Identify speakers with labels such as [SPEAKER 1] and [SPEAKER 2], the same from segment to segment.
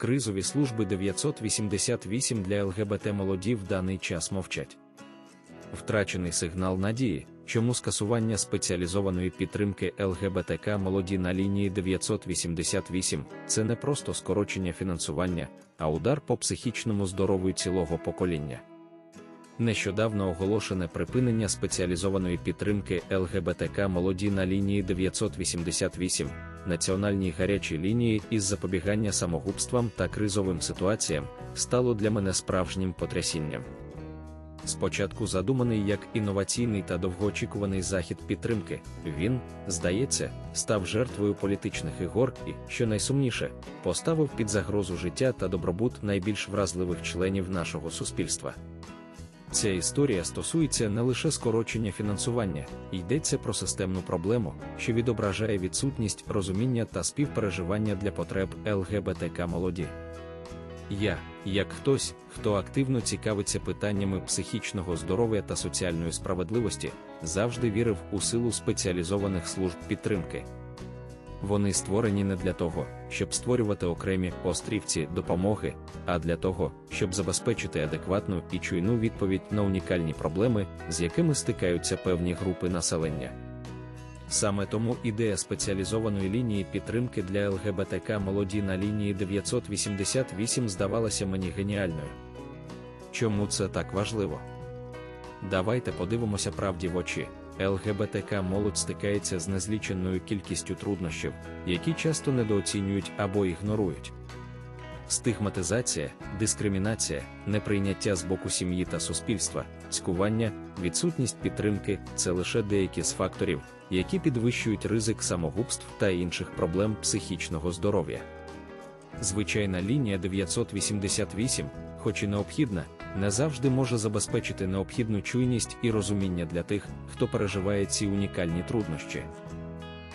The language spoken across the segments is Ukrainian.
[SPEAKER 1] кризові служби 988 для ЛГБТ молоді в даний час мовчать. Втрачений сигнал надії, чому скасування спеціалізованої підтримки ЛГБТК молоді на лінії 988 це не просто скорочення фінансування, а удар по психічному здоров'ю цілого покоління. Нещодавно оголошене припинення спеціалізованої підтримки ЛГБТК молоді на лінії 988, національній гарячій лінії із запобігання самогубствам та кризовим ситуаціям, стало для мене справжнім потрясінням. Спочатку задуманий як інноваційний та довгоочікуваний захід підтримки, він, здається, став жертвою політичних ігор і, що найсумніше, поставив під загрозу життя та добробут найбільш вразливих членів нашого суспільства. Ця історія стосується не лише скорочення фінансування, йдеться про системну проблему, що відображає відсутність розуміння та співпереживання для потреб ЛГБТК молоді. Я, як хтось, хто активно цікавиться питаннями психічного здоров'я та соціальної справедливості, завжди вірив у силу спеціалізованих служб підтримки. Вони створені не для того, щоб створювати окремі острівці допомоги, а для того, щоб забезпечити адекватну і чуйну відповідь на унікальні проблеми, з якими стикаються певні групи населення. Саме тому ідея спеціалізованої лінії підтримки для ЛГБТК молоді на лінії 988 здавалася мені геніальною. Чому це так важливо? Давайте подивимося правді в очі. ЛГБТК молодь стикається з незліченою кількістю труднощів, які часто недооцінюють або ігнорують. Стигматизація, дискримінація, неприйняття з боку сім'ї та суспільства, цькування, відсутність підтримки це лише деякі з факторів, які підвищують ризик самогубств та інших проблем психічного здоров'я. Звичайна лінія 988, хоч і необхідна, не завжди може забезпечити необхідну чуйність і розуміння для тих, хто переживає ці унікальні труднощі.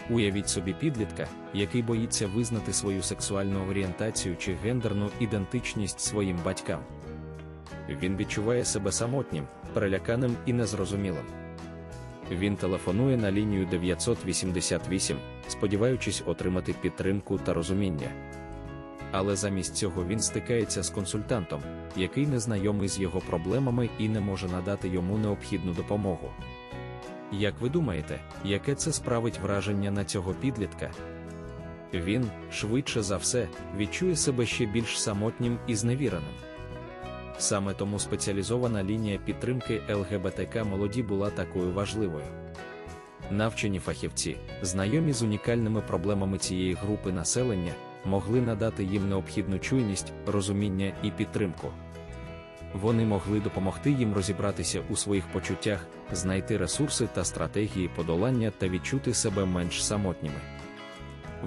[SPEAKER 1] Уявіть собі підлітка, який боїться визнати свою сексуальну орієнтацію чи гендерну ідентичність своїм батькам. Він відчуває себе самотнім, переляканим і незрозумілим. Він телефонує на лінію 988, сподіваючись отримати підтримку та розуміння. Але замість цього він стикається з консультантом, який не знайомий з його проблемами і не може надати йому необхідну допомогу. Як ви думаєте, яке це справить враження на цього підлітка? Він, швидше за все, відчує себе ще більш самотнім і зневіреним. Саме тому спеціалізована лінія підтримки ЛГБТК молоді була такою важливою. Навчені фахівці, знайомі з унікальними проблемами цієї групи населення, могли надати їм необхідну чуйність, розуміння і підтримку. Вони могли допомогти їм розібратися у своїх почуттях, знайти ресурси та стратегії подолання та відчути себе менш самотніми.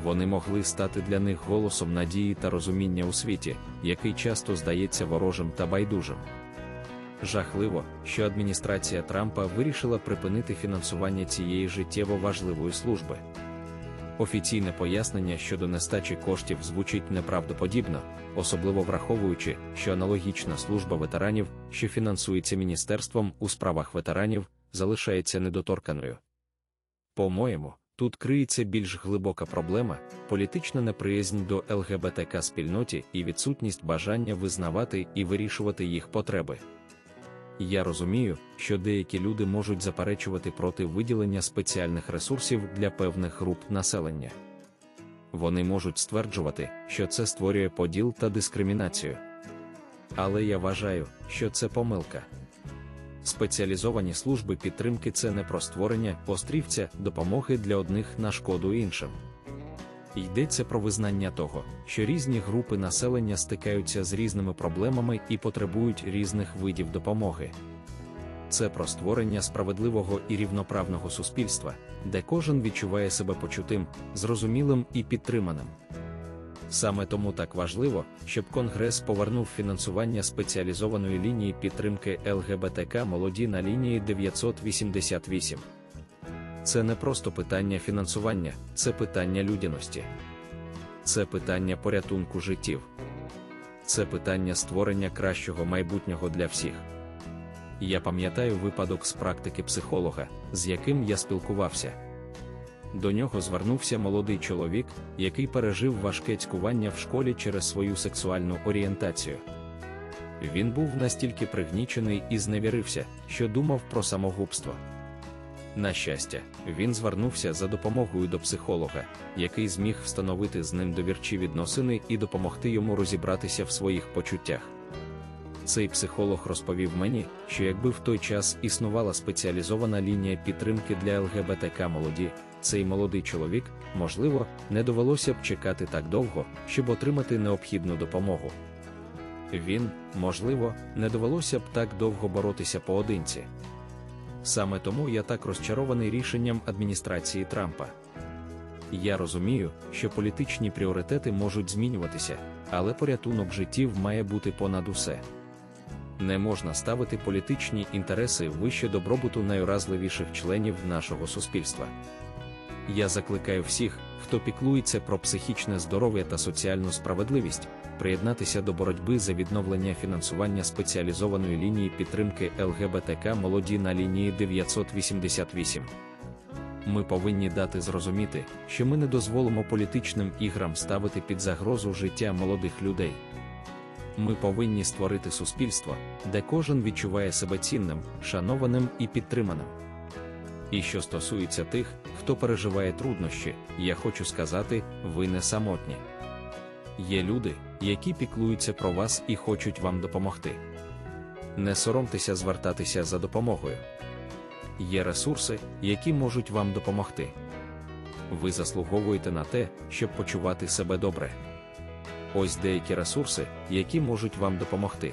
[SPEAKER 1] Вони могли стати для них голосом надії та розуміння у світі, який часто здається ворожим та байдужим. Жахливо, що адміністрація Трампа вирішила припинити фінансування цієї життєво важливої служби. Офіційне пояснення щодо нестачі коштів звучить неправдоподібно, особливо враховуючи, що аналогічна служба ветеранів, що фінансується Міністерством у справах ветеранів, залишається недоторканою. По-моєму, тут криється більш глибока проблема, політична неприязнь до ЛГБТК спільноті і відсутність бажання визнавати і вирішувати їх потреби. Я розумію, що деякі люди можуть заперечувати проти виділення спеціальних ресурсів для певних груп населення. Вони можуть стверджувати, що це створює поділ та дискримінацію. Але я вважаю, що це помилка. Спеціалізовані служби підтримки це не про створення острівця допомоги для одних на шкоду іншим. Йдеться про визнання того, що різні групи населення стикаються з різними проблемами і потребують різних видів допомоги. Це про створення справедливого і рівноправного суспільства, де кожен відчуває себе почутим, зрозумілим і підтриманим. Саме тому так важливо, щоб Конгрес повернув фінансування спеціалізованої лінії підтримки ЛГБТК молоді на лінії 988. Це не просто питання фінансування, це питання людяності. Це питання порятунку життів. Це питання створення кращого майбутнього для всіх. Я пам'ятаю випадок з практики психолога, з яким я спілкувався. до нього звернувся молодий чоловік, який пережив важке цькування в школі через свою сексуальну орієнтацію. Він був настільки пригнічений і зневірився, що думав про самогубство. На щастя, він звернувся за допомогою до психолога, який зміг встановити з ним довірчі відносини і допомогти йому розібратися в своїх почуттях. Цей психолог розповів мені, що якби в той час існувала спеціалізована лінія підтримки для ЛГБТК молоді, цей молодий чоловік, можливо, не довелося б чекати так довго, щоб отримати необхідну допомогу. Він, можливо, не довелося б так довго боротися поодинці. Саме тому я так розчарований рішенням адміністрації Трампа. Я розумію, що політичні пріоритети можуть змінюватися, але порятунок життів має бути понад усе. Не можна ставити політичні інтереси вище добробуту найуразливіших членів нашого суспільства. Я закликаю всіх, хто піклується про психічне здоров'я та соціальну справедливість, приєднатися до боротьби за відновлення фінансування спеціалізованої лінії підтримки ЛГБТК молоді на лінії 988. Ми повинні дати зрозуміти, що ми не дозволимо політичним іграм ставити під загрозу життя молодих людей. Ми повинні створити суспільство, де кожен відчуває себе цінним, шанованим і підтриманим. І що стосується тих, хто переживає труднощі, я хочу сказати, ви не самотні. Є люди, які піклуються про вас і хочуть вам допомогти. Не соромтеся звертатися за допомогою. Є ресурси, які можуть вам допомогти. Ви заслуговуєте на те, щоб почувати себе добре. Ось деякі ресурси, які можуть вам допомогти.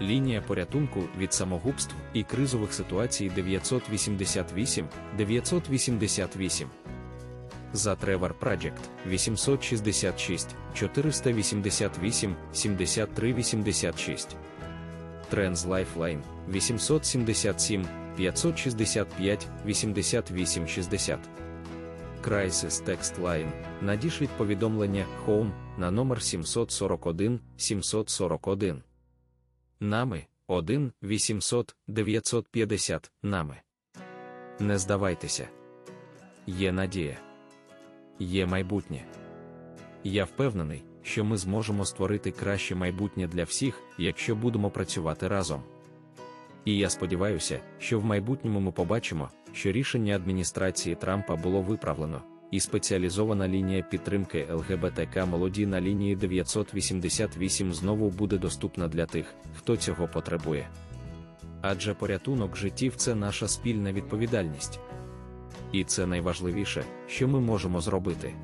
[SPEAKER 1] Лінія порятунку від самогубств і кризових ситуацій 988 988 за Trevor Project 866 488 7386 Trends Lifeline 877 565 8860 Crisis Text Line надішліть повідомлення Home на номер 741 741 Нами 1 800 950 нами. Не здавайтеся. Є надія. Є майбутнє. Я впевнений, що ми зможемо створити краще майбутнє для всіх, якщо будемо працювати разом. І я сподіваюся, що в майбутньому ми побачимо, що рішення адміністрації Трампа було виправлено, і спеціалізована лінія підтримки ЛГБТК молоді на лінії 988 знову буде доступна для тих, хто цього потребує. Адже порятунок життів це наша спільна відповідальність. І це найважливіше, що ми можемо зробити.